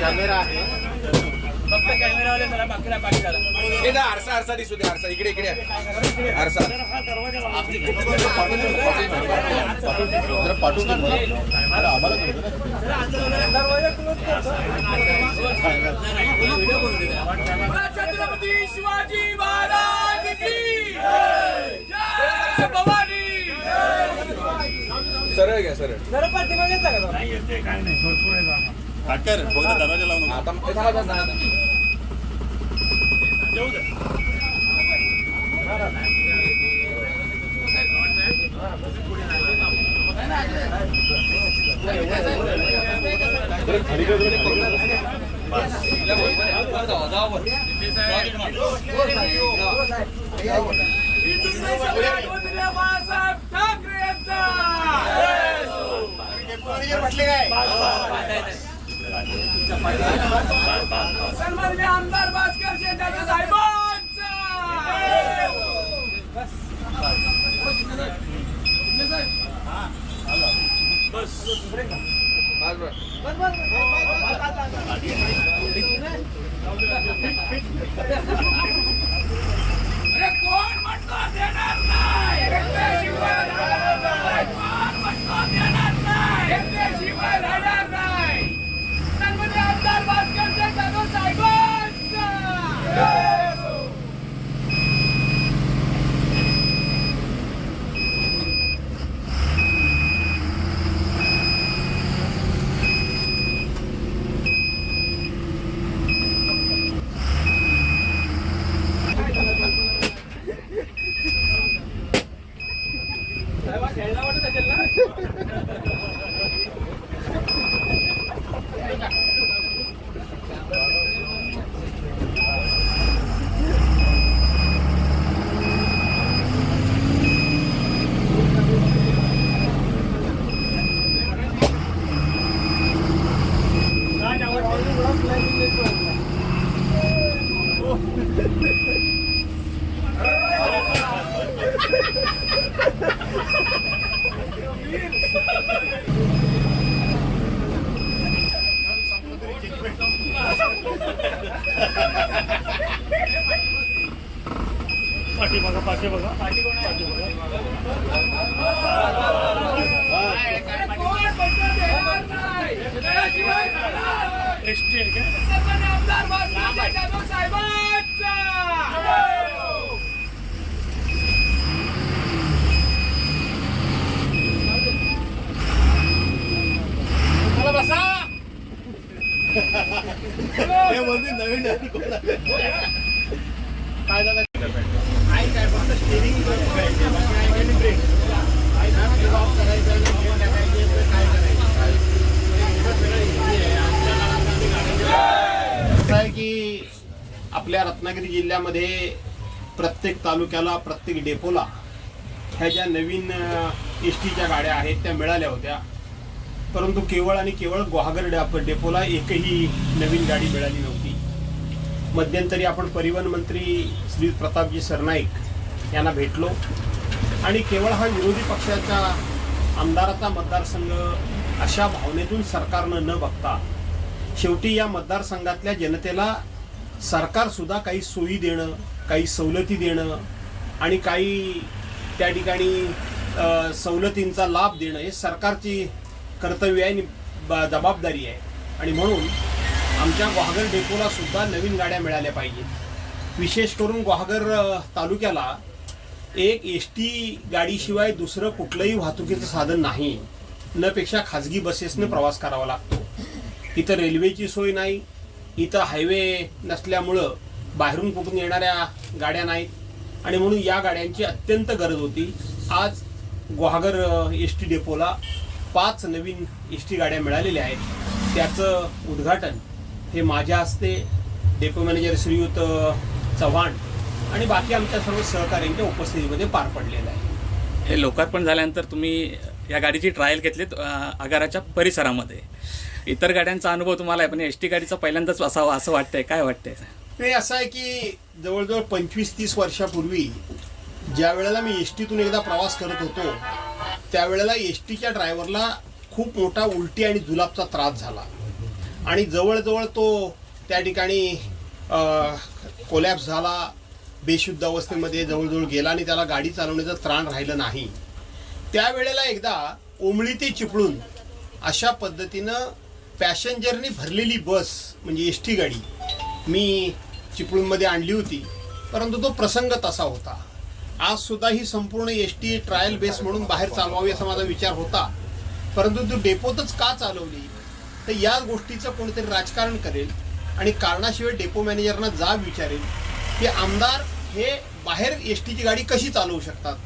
Camera आहे फक्त कॅमेरावाले बाकीला झाला आरसा आरसा दिसू दे आरसा इकडे इकडे आरसा पाठवून आम्हाला शिवाजी महाराज की जय भवानी सरळ घ्या सरळ. जरा पाठीमागे येता का नाही येते काय नाही भरपूर आहे जागा. हाटकर, फक्त दरवाजा लावून आता थांबा, थांबा, थांबा. येऊ दे. बाळासाहेब ठाकरे यांचा मॅनेजर म्हटले काय सन्माननीय आमदार भास्कर शेटाच्या साहेबांचा बस, बस. अरे कोण म्हणतो देणार नाही घेतल्याशिवाय राहणार नाही. कोण म्हणतो देणार नाही घेतल्याशिवाय राहणार नाही सन्माननीय आमदार भास्कर शेटाच्या साहेबांचा पाठी बघा पाठी बघा पाठी बघा एस टी आहे का बसा हे म्हणजे नवीन? काय झालं? काय काय फक्त स्टेरिंग ब्रेक काय ना ऑफ करायचं काय करायचं? असं आहे की आपल्या रत्नागिरी जिल्ह्यामध्ये प्रत्येक तालुक्याला प्रत्येक डेपोला ह्या ज्या नवीन एस टीच्या गाड्या आहेत त्या मिळाल्या होत्या. परंतु केवळ आणि केवळ गुहागर डॅप डेपोला एकही नवीन गाडी मिळाली नव्हती. मध्यंतरी आपण परिवहन मंत्री श्री प्रतापजी सरनाईक यांना भेटलो. आणि केवळ हा विरोधी पक्षाच्या आमदाराचा मतदारसंघ अशा भावनेतून सरकारनं न बघता शेवटी या मतदारसंघातल्या जनतेला सरकारसुद्धा काही सोयी देणं काही सवलती देणं आणि काही त्या ठिकाणी सवलतींचा लाभ देणं हे सरकारची कर्तव्य आहे आणि ब- जबाबदारी आहे. आणि म्हणून आमच्या ग्वाहागर डेपोला सुद्धा नवीन गाड्या मिळाल्या पाहिजेत. विशेष करून गुहागर तालुक्याला एक एस टी गाडीशिवाय दुसरं कुठलंही वाहतुकीचं साधन नाही. न पेक्षा खाजगी बसेसनं प्रवास करावा लागतो. इथं रेल्वेची सोय नाही. इथं हायवे नसल्यामुळं बाहेरून कुठून येणाऱ्या गाड्या नाहीत. आणि म्हणून या गाड्यांची अत्यंत गरज होती. आज गुहागर एस टी डेपोला पाच नवीन एस टी गाड्या मिळालेल्या आहेत. त्याचं उद्घाटन हे माझ्या हस्ते डेपो मॅनेजर श्रीयुत चव्हाण आणि बाकी आमच्या सर्व सहकाऱ्यांच्या उपस्थितीमध्ये पार पडलेलं आहे. हे लोकार्पण झाल्यानंतर तुम्ही या गाडीची ट्रायल घेतलीत अ, आगाराच्या परिसरामध्ये. इतर गाड्यांचा अनुभव तुम्हाला आहे पण एस टी गाडीचा पहिल्यांदाच असावा असं वाटतंय. काय वाटतंय? ते असं आहे की जवळजवळ पंचवीस तीस वर्षापूर्वी ज्या वेळेला मी एस टीतून एकदा प्रवास करत होतो त्यावेळेला एस टीच्या ड्रायव्हरला खूप मोठा उलटी आणि जुलाबचा त्रास झाला. आणि जवळजवळ तो त्या ठिकाणी कोलॅप्स झाला. बेशुद्ध अवस्थेमध्ये जवळजवळ गेला आणि त्याला गाडी चालवण्याचं त्राण राहिलं नाही. त्यावेळेला एकदा ओमळी ते चिपळून अशा पद्धतीनं पॅसेंजरनी भरलेली बस म्हणजे एस टी गाडी मी चिपळूणमध्ये आणली होती. परंतु तो प्रसंग तसा होता. आज सुद्धा ही संपूर्ण एस टी ट्रायल बेस म्हणून बाहेर चालवावी असा माझा विचार होता. परंतु तू डेपोतच का चालवली? तर या गोष्टीचं कोणीतरी राजकारण करेल आणि कारणाशिवाय डेपो मॅनेजरना जाब विचारेल की आमदार हे बाहेर एस टीची गाडी कशी चालवू शकतात?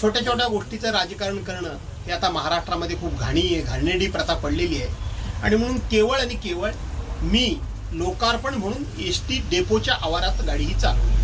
छोट्या छोट्या गोष्टीचं राजकारण करणं हे आता महाराष्ट्रामध्ये खूप घाणी आहे घाणेडी प्रथा पडलेली आहे. आणि म्हणून केवळ आणि केवळ मी लोकार्पण म्हणून एस टी डेपोच्या आवारात गाडी ही चालवली.